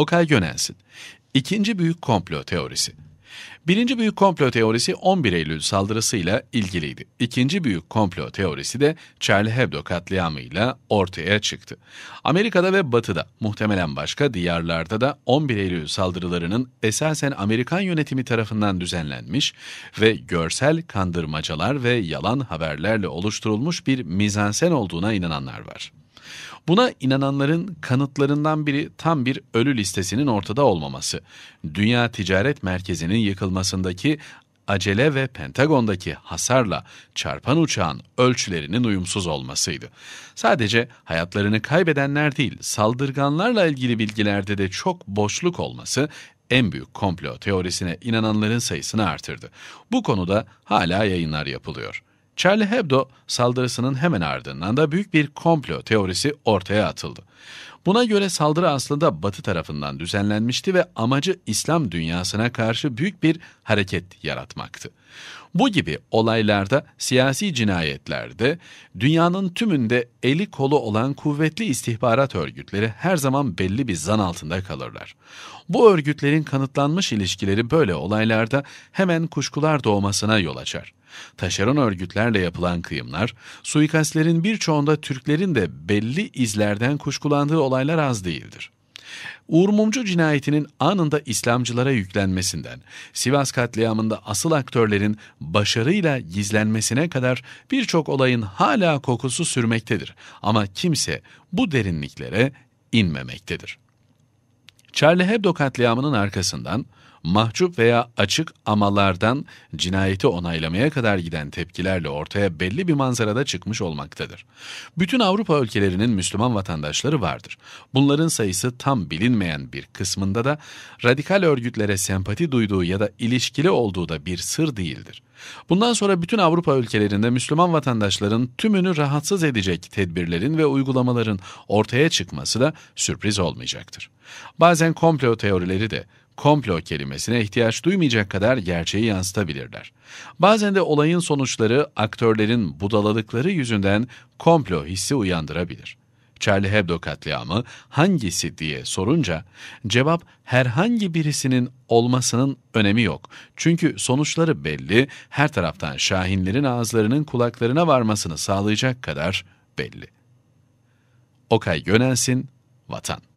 Okay Gönensin. İkinci büyük komplo teorisi. Birinci büyük komplo teorisi 11 Eylül saldırısıyla ilgiliydi. İkinci büyük komplo teorisi de Charlie Hebdo katliamıyla ortaya çıktı. Amerika'da ve Batı'da, muhtemelen başka diyarlarda da 11 Eylül saldırılarının esasen Amerikan yönetimi tarafından düzenlenmiş ve görsel kandırmacalar ve yalan haberlerle oluşturulmuş bir mizansen olduğuna inananlar var. Buna inananların kanıtlarından biri tam bir ölü listesinin ortada olmaması. Dünya Ticaret Merkezi'nin yıkılmasındaki acele ve Pentagon'daki hasarla çarpan uçağın ölçülerinin uyumsuz olmasıydı. Sadece hayatlarını kaybedenler değil, saldırganlarla ilgili bilgilerde de çok boşluk olması en büyük komplo teorisine inananların sayısını artırdı. Bu konuda hala yayınlar yapılıyor. Charlie Hebdo saldırısının hemen ardından da büyük bir komplo teorisi ortaya atıldı. Buna göre saldırı aslında Batı tarafından düzenlenmişti ve amacı İslam dünyasına karşı büyük bir hareket yaratmaktı. Bu gibi olaylarda, siyasi cinayetlerde, dünyanın tümünde eli kolu olan kuvvetli istihbarat örgütleri her zaman belli bir zan altında kalırlar. Bu örgütlerin kanıtlanmış ilişkileri böyle olaylarda hemen kuşkular doğmasına yol açar. Taşeron örgütlerle yapılan kıyımlar, suikastlerin birçoğunda Türklerin de belli izlerden kuşkulandığı olaylar az değildir. Uğur Mumcu cinayetinin anında İslamcılara yüklenmesinden, Sivas katliamında asıl aktörlerin başarıyla gizlenmesine kadar birçok olayın hala kokusu sürmektedir. Ama kimse bu derinliklere inmemektedir. Charlie Hebdo katliamının arkasından mahcup veya açık amalardan cinayeti onaylamaya kadar giden tepkilerle ortaya belli bir manzarada çıkmış olmaktadır. Bütün Avrupa ülkelerinin Müslüman vatandaşları vardır. Bunların sayısı tam bilinmeyen bir kısmında da radikal örgütlere sempati duyduğu ya da ilişkili olduğu da bir sır değildir. Bundan sonra bütün Avrupa ülkelerinde Müslüman vatandaşların tümünü rahatsız edecek tedbirlerin ve uygulamaların ortaya çıkması da sürpriz olmayacaktır. Bazen komplo teorileri de komplo kelimesine ihtiyaç duymayacak kadar gerçeği yansıtabilirler. Bazen de olayın sonuçları aktörlerin budaladıkları yüzünden komplo hissi uyandırabilir. Charlie Hebdo katliamı hangisi diye sorunca cevap herhangi birisinin olmasının önemi yok. Çünkü sonuçları belli, her taraftan şahinlerin ağızlarının kulaklarına varmasını sağlayacak kadar belli. Okay Gönensin, Vatan